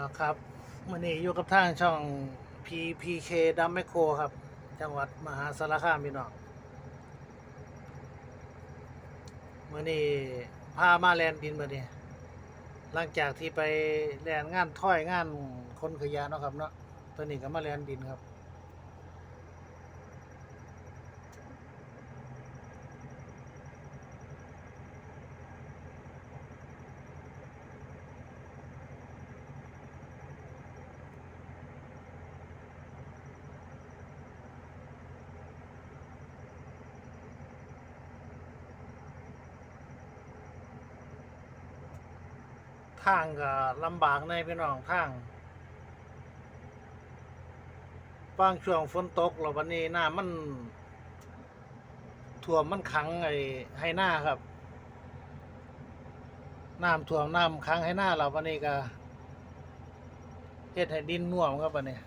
าครับวันนี้อยู่กับทางช่อง PPK ดัมแมคโครครับ จังหวัดมหาสารคามพี่น้องมื่อนี้พามาแลนดินมาเนี่ยหลังจากที่ไปแลนงานถ้อยงานคนขยะเนาะครับเนาะตอนนี้ก็มาแลนดินครับ ทางก็ลำบากในพี่น้องทางบางช่วงฝนตกแล้ววันนี้หน้ำมันท่วมมันขังไอ้ให้หน้าครับน้ำท่วมน้ำขังให้หน้าเราวันนี้ก็เฮ็ดให้ดินน่วมครับวันนี้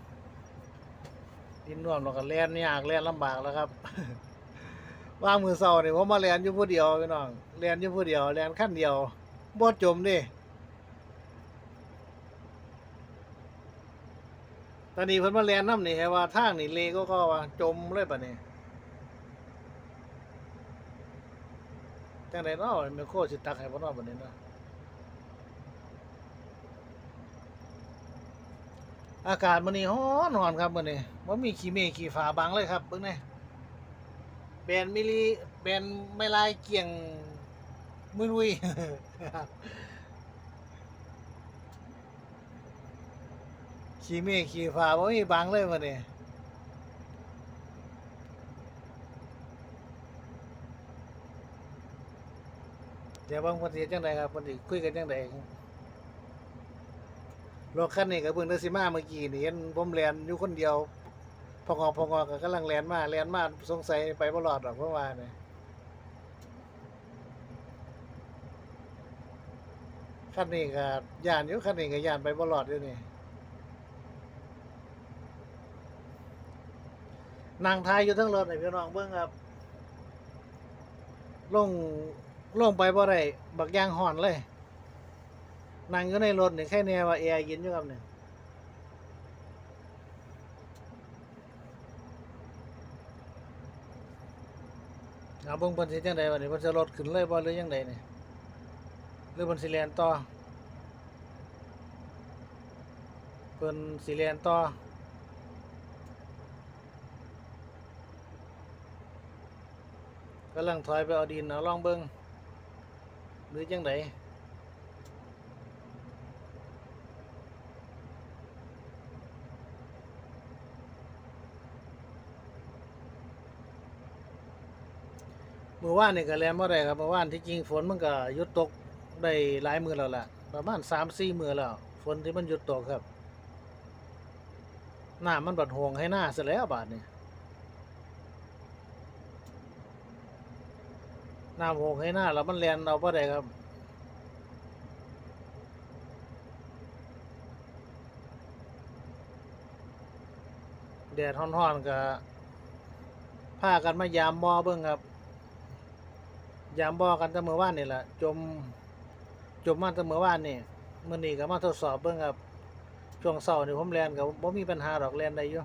ดินน่วมเราก็แล่นยากแล่นลำบากแล้วครับว่างมือเศร้าเนี่ยผมมาแล่นอยู่ผู้เดียวพี่น้องแล่นอยู่ผู้เดียวแล่นขั้นเดียวบ่จมดิ ตอนนี้เพิ่นมาเรียนน้ำนี่แฮะว่าทางนี่เลก็ก็ว่าจมเลยปะเนี่ยจังไดเนาะแม่โคสิตักให้บ่เนาะบัดนี้เนาะอากาศมื้อนี้ร้อนร้อนครับมื้อนี้บ่มีขี้เมฆขี้ฟ้าบังเลยครับเบิ่งแหน่แบนมิลลิแบนไม่ลายเกี่ยงมือลุ ขี้เมฆขี้ฟ้าบ่มีบังเลยมื้อนี้เดี๋ยวบางเพิ่นสิเฮ็ดจังไดครับเพิ่นสิคุยกันจังไดรถคันนี้ก็เพิ่งได้สิมาเมื่อกี้นี่เห็นผมแล่นอยู่คนเดียว พองอพองอก็กำลังแล่นมาแล่นมาสงสัยไปบ่รอดดอกเพราะว่านี่คันนี้ก็ย่านอยู่คันนี้ก็ย่านไปบ่รอดอยู่นี่ นั่งทายอยู่ทั้งรถให้พี่น้องเบิ่งครับ ลงลงไปบ่ได้บักยางห่อนเลยนั่งอยู่ในรถนี่แค่แน่ว่าแอร์เย็นอยู่ครับเนี่ยเอาเบิ่งเพิ่นสิจังได๋บัดนี้เพิ่นจะรถขึ้นเลยบ่หรือยังไดนี่ยหรือเพิ่นสิแล่นต่อเพิ่นสิแล่นต่อ กำลังถอยไปเอาดินเอาลองเบิงหรือจังไดเมื่อวานนี่ก็แลนบ่ได้ครับเมื่อวานที่จริงฝนมันก็หยุดตกได้หลายมือแล้วล่ะ ประมาณสามสี่มือแล้ว ฝนที่มันหยุดตกครับหน้ำมันบัดห่วงให้หน้าซะแล้วบาดนี้ น้ำหกให้หน้าแล้วมันแลนเอาบ่ได้ครับแดดฮ้อนๆก็พากันมายามบ่อเบิ่งครับ ยามบ่อกันแต่เมื่อวานนี่แหละจมจมมาแต่เมื่อวานนี่มื้อนี้ก็มาทดสอบเบิ่งครับช่วงเช้านี่ผมแลนก็บ่มีปัญหาดอกแลนได้อยู่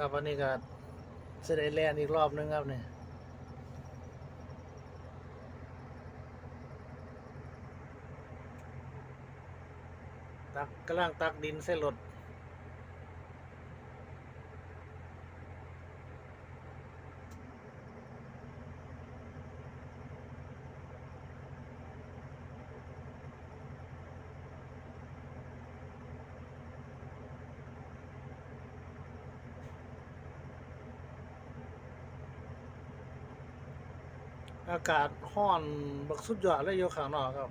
ครับวันนี้ก็เสด็จแลนอีกรอบนึงครับเนี่ยตักกำลังตักดินเส่รถ อากาศห้อนบักสุดยอดเลยอยู่ข้างนอกครับ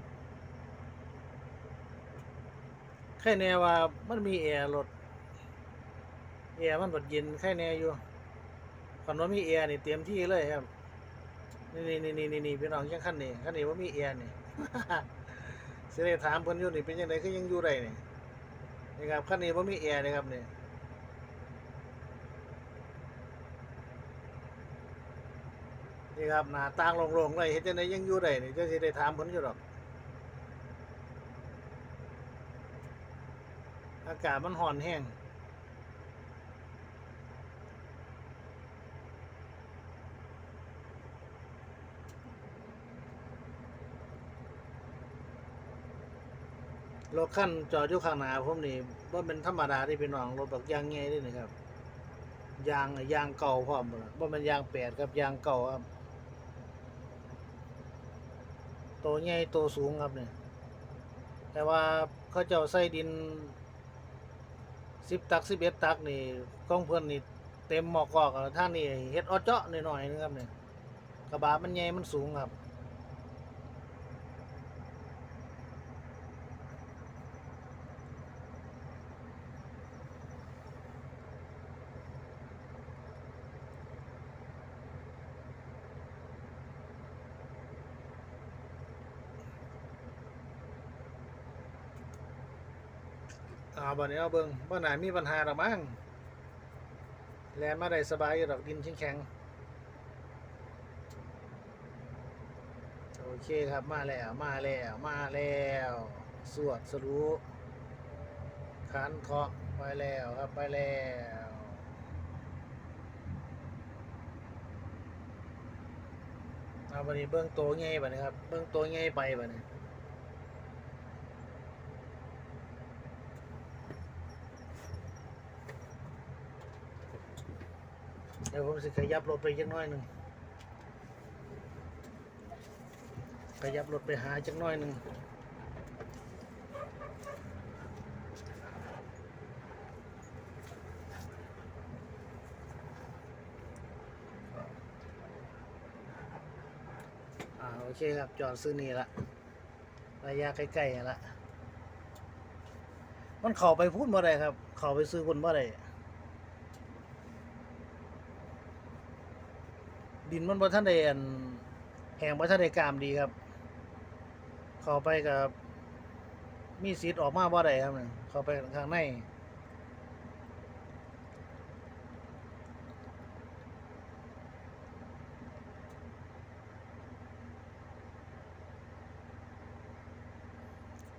แค่แน่ว่ามันมีแอร์รถแอร์มันบดเย็นแค่แน่อยู่คันว่ามีแอร์นี่เตรียมที่เลยครับ นี่นี่นี่นี่นี่พี่น้องยังขั้นนี้ขั้นนี้ว่ามีแอร์นี่เสิได้ถามเพิ่นอยู่นี่เป็นยังไงก็ยังอยู่ได้นี่นี่ครับขั้นนี้ว่ามีแอร์นี่ครับนี่ นี่ครับหน้าต่างโลงๆเลยเฮ็ดจังไดยังอยู่ได้นี่จ้าสิได้ถามเพิ่นอยู่ดอก อากาศมันร้อนแห้งรถขั้นจอดอยู่ข้างหน้าผมนี่ว่าเป็นธรรมดาที่พี่น้องรถแบักยางไงด้วยนี่ครับยางยางเก่าพร้อมว่ามันยางแปดครับยางเก่าครับ ตัวใหญ่ตัวสูงครับเนี่ยแต่ว่าเขาเจ้าใส่ดินสิบตักสิบเอ็ดตักนี่กล้องเพื่อนนี่เต็มหมอกกอกท่านนี่เฮ็ดออเจาะหน่อยๆนะครับเนี่ยกระบะมันใหญ่มันสูงครับ อ่าบัดนี้เอาเบิ่งบ่น่ามีปัญหาดอมั้งแลนมาได้สบายอยู่ดอกดินแข็งๆโอเคครับมาแล้วมาแล้วมาแล้ว สวดสรุขันเคาะไปแล้วครับไปแล้วเอาบัดนี้เบิ่งโตวใหญ่บัดนี้ครับ เบิ่งโตวใหญ่ไปบัดนี้ เดี๋ยวผมสิขยับรถไปจักน้อยหนึ่งขยับรถไปหาจักน้อยหนึ่งอ่าโอเคครับ จอดซื้อนี่ละระยะใกล้ๆนี่ละมันเข้าไปพูดบ่ได้ครับ เข้าไปซื้อคนบ่ได้ ดินมันบ่ทันได้อันแห้งบ่ทันได้กามดีครับ เข้าไปกับมีสิทธ์ออกมาบ่ได้ครับเข้าไปข้างใน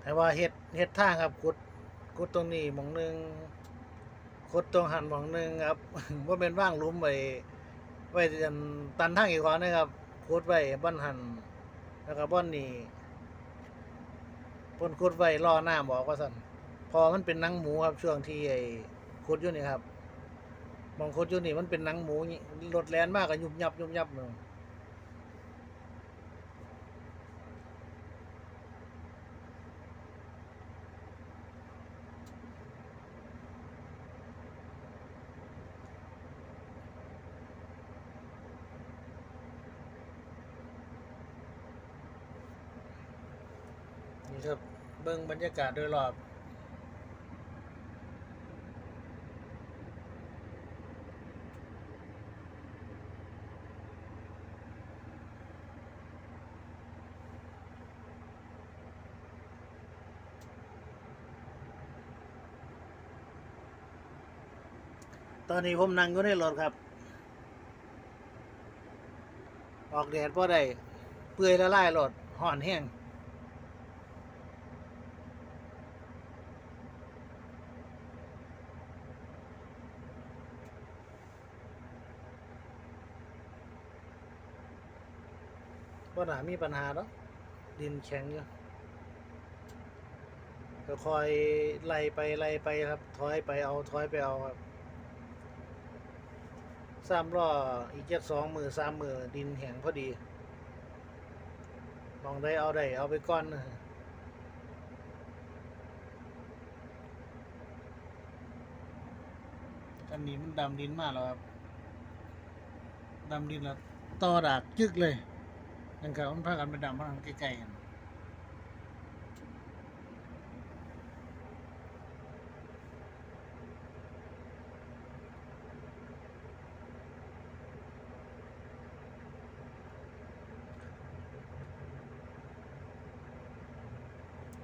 แต่ว่าเฮ็ดเฮ็ดทางครับขุดขุดตรงนี้หม่องหนึ่งขุดตรงหันหม่องหนึ่งครับบ่แม่นว่างลุมไว้ ไว้ตันทางอีกขวานะครับโคดไว้บ้านหันแล้วก็บ้านนี่พ่นโคดไว้ล่อหน้าบอกว่าสั่นพอมันเป็นนังหมูครับช่วงที่ไอ้โคดอยู่นี่ครับมองโคดอยู่นี่มันเป็นนังหมูนี่รถแลนมากก็ยุบยับยุบยับเลย นี่ครับเบิ่งบรรยากาศโดยรอบตอนนี้ผมนั่งอยู่ในรถครับ ออกแดดพอได้ เปื่อยละลายรถห่อนแห้ง ว่าหนามีปัญหาแล้วดินแข็งอยู่ก็คอยไล่ไปไล่ไปครับ ถอยไปเอาถอยไปเอาครับสามล้ออีกเจ็ดสองมือสามมือดินแข็งพอดีมองได้เอาได้เอาไปก้อนนะอันนี้มันดำดินมากแล้วครับ ดำดินแล้วต่อดากจึกเลย นั่นครับมันพากันไปดำมันใกล้ๆกัน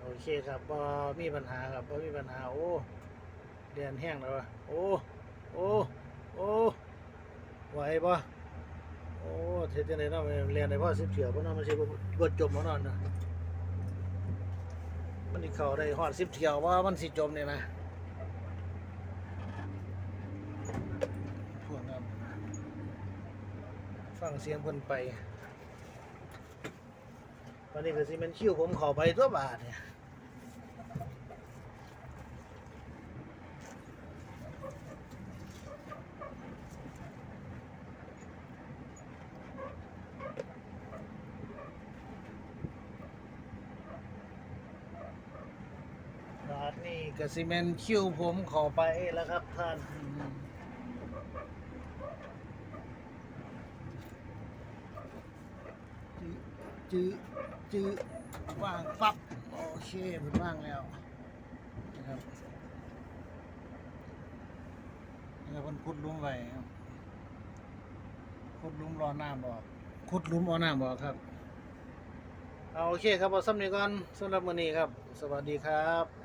โอเคครับพอมีปัญหาครับพอมีปัญหา โอ้ เดือนแห้งแล้ววะโอ้ โอ้ โอ้ ไหวปะ เทจังไดเนะเรียนได้พอ10เที่ยวบ่เนาะมันสิบ่บ่จมบ่เนาะนะมันสิเขาได้ฮอด10เที่ยวว่ามันสิจมนี่ยนะพวกนั้นฟังเสียงเพิ่นไปวันนี้ก็สิแม่นคิวผมข้าไปตัวบาทเนี่ย บาทนี่กสิเมนคิวผมขอไปแล้วครับท่านจื้อจื้อว่างปั๊บโอเคมันว่างแล้วนะครับนี่ก็เพิ่นขุดลุมไว้ครับขุดลุมรอหน้ำบอกขุดลุมเอาน้ำบอกครับเอาโอเคครับเอาซ้ำนี้ก่อนสำหรับมื้อนี้ครับ สวัสดีครับ